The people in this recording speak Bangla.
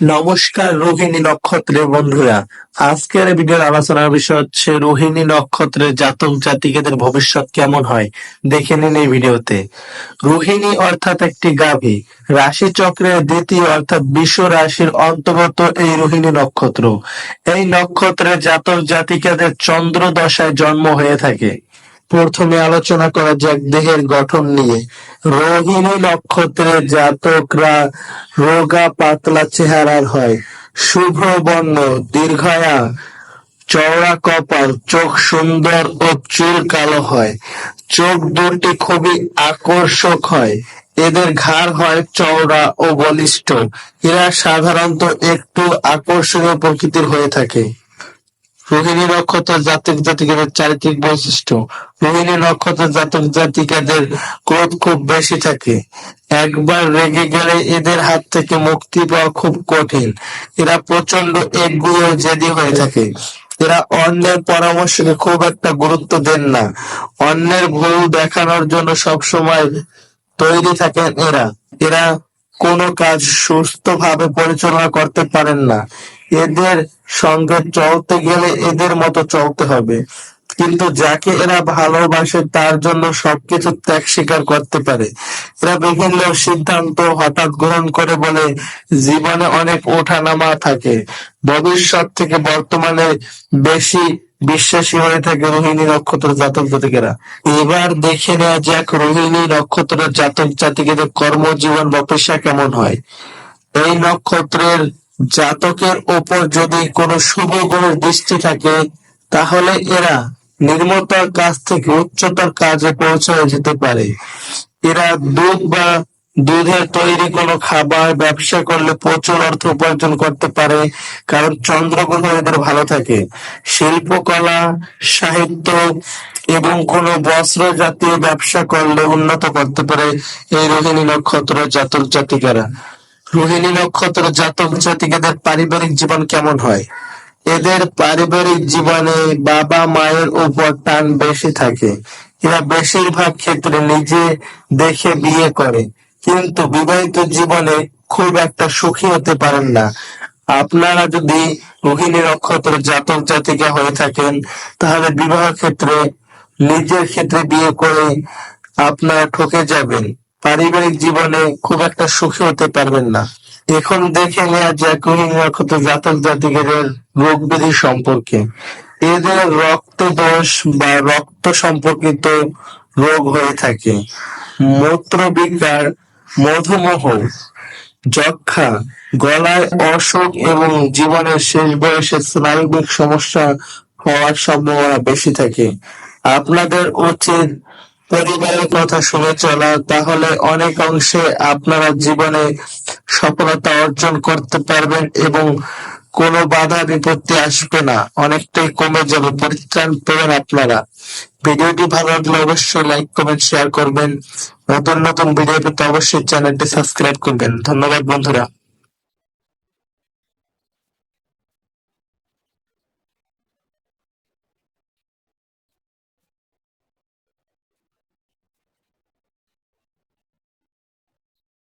নমস্কার রোহিণী নক্ষত্রের বন্ধুরা। আজকের ভিডিওর আলোচনার বিষয় হচ্ছে রোহিণী নক্ষত্রের জাতক জাতিকাদের ভবিষ্যৎ কেমন হয়? দেখে নিন এই ভিডিওতে। রোহিণী অর্থাৎ একটি গাভী। রাশি চক্রের দ্বিতীয় অর্থাৎ বিশ্ব রাশির অন্তর্গত এই রোহিণী নক্ষত্র। এই নক্ষত্রের জাতক জাতিকাদের চন্দ্র দশায় জন্ম হয়ে থাকে। প্রথমে আলোচনা করা যাক দেহের গঠন নিয়ে। রোহিণী নক্ষত্রের জাতকরা রোগা পাতলা চেহারার হয়। শুভ্র বর্ণ, দীর্ঘায়া, চওড়া কপাল, চোখ সুন্দর ও চুল কালো হয়। চোখ দুটি খুবই আকর্ষক হয়। এদের ঘাড় হয় চওড়া ও বলিষ্ঠ। এরা সাধারণত একটু আকর্ষণীয় প্রকৃতির হয়ে থাকে। রোহিণী নক্ষত্রের জাতক জাতিকাদের চারিত্রিক বৈশিষ্ট্য। রোহিণী নক্ষত্র জাতক জাতিকাদের ক্রোধ খুব বেশি থাকে। একবার রেগে গেলে এদের হাত থেকে মুক্তি পাওয়া খুব কঠিন। এরা প্রচণ্ড একগুঁয়ে জেদি হয়ে থাকে। এরা অন্যের পরামর্শকে খুব একটা গুরুত্ব দেন না। অন্যের ভুল দেখানোর জন্য সবসময় তৈরি থাকেন এরা। এরা কোনো কাজ সুস্থভাবে পরিচালনা করতে পারেন না। এদের সঙ্গে চলতে গেলে এদের মতো চলতে হবে। কিন্তু যাকে এরা ভালোবাসে, তার জন্য সবকিছু ত্যাগ স্বীকার করতে পারে। এরা বিভিন্ন সিদ্ধান্ত হঠাৎ গ্রহণ করে বলে, জীবনে অনেক ওঠানামা থাকে। ভবিষ্যৎ থেকে বর্তমানে বেশি বিশ্বাসী হয়ে থাকে রোহিণী নক্ষত্র জাতক জাতিকেরা। এবার দেখে নেওয়া যাক রোহিণী নক্ষত্র জাতক জাতিকেদের কর্মজীবন বা পেশা কেমন হয়। এই নক্ষত্রের জাতকের ওপর যদি কোনো শুভ গুণের দৃষ্টি থাকে, তাহলে এরা নির্মতার কাছ থেকে উচ্চতার কাজে পৌঁছায় যেতে পারে। এরা দুধ বা দুধের তৈরি কোনো খাবার, ব্যবসা করলে প্রচুর অর্থ উপার্জন করতে পারে, কারণ চন্দ্রগ্রহ এদের ভালো থাকে। শিল্পকলা, সাহিত্য এবং কোনো বস্ত্র জাতীয় ব্যবসা করলে উন্নত করতে পারে এই রোহিণী নক্ষত্র জাতক জাতিকারা রোহিণী নক্ষত্র, জাতক, জাতিকাদের পারিবারিক জীবন কেমন হয়? এদের পারিবারিক জীবনে বাবা মায়ের উপর টান বেশি থাকে। এরা বেশিরভাগ ক্ষেত্রে নিজে দেখে বিয়ে করে। কিন্তু বিবাহিত জীবনে খুব একটা সুখী হতে পারেন না। আপনারা যদি রোহিণী নক্ষত্র, জাতক, জাতিকা হয়ে থাকেন, তাহলে বিবাহ ক্ষেত্রে, নিজের ক্ষেত্রে বিয়ে করে আপনারা ঠকে যাবেন। পারিবারিক জীবনে খুব একটা সুখী হতে পারবেন না। এখন দেখে নেওয়া যাক রোহিণী নক্ষত্র জাতক জাতিকাদের রোগ ব্যাধি সম্পর্কে। এদের রক্ত দোষ বা রক্ত সম্পর্কিত রোগ হয়ে থাকে। মূত্র বিকার মধুমেহ, যক্ষা, গলায় অসুখ এবং জীবনের শেষ বয়সে স্নায়বিক সমস্যা হওয়ার সম্ভাবনা বেশি থাকে। আপনাদের উচিত পরিবারের কথা শুনে চলা। তাহলে অনেক অংশে আপনারা জীবনে সফলতা অর্জন করতে পারবেন এবং কোনো বাধা বিপত্তি আসবে না। অনেকটাই কমে যাবে। পরিত্রাণ পাবেন আপনারা। ভিডিওটি ভালো লাগলে অবশ্যই লাইক, কমেন্ট, শেয়ার করবেন। নতুন নতুন ভিডিও পেতে অবশ্যই চ্যানেলটি সাবস্ক্রাইব করবেন। ধন্যবাদ বন্ধুরা।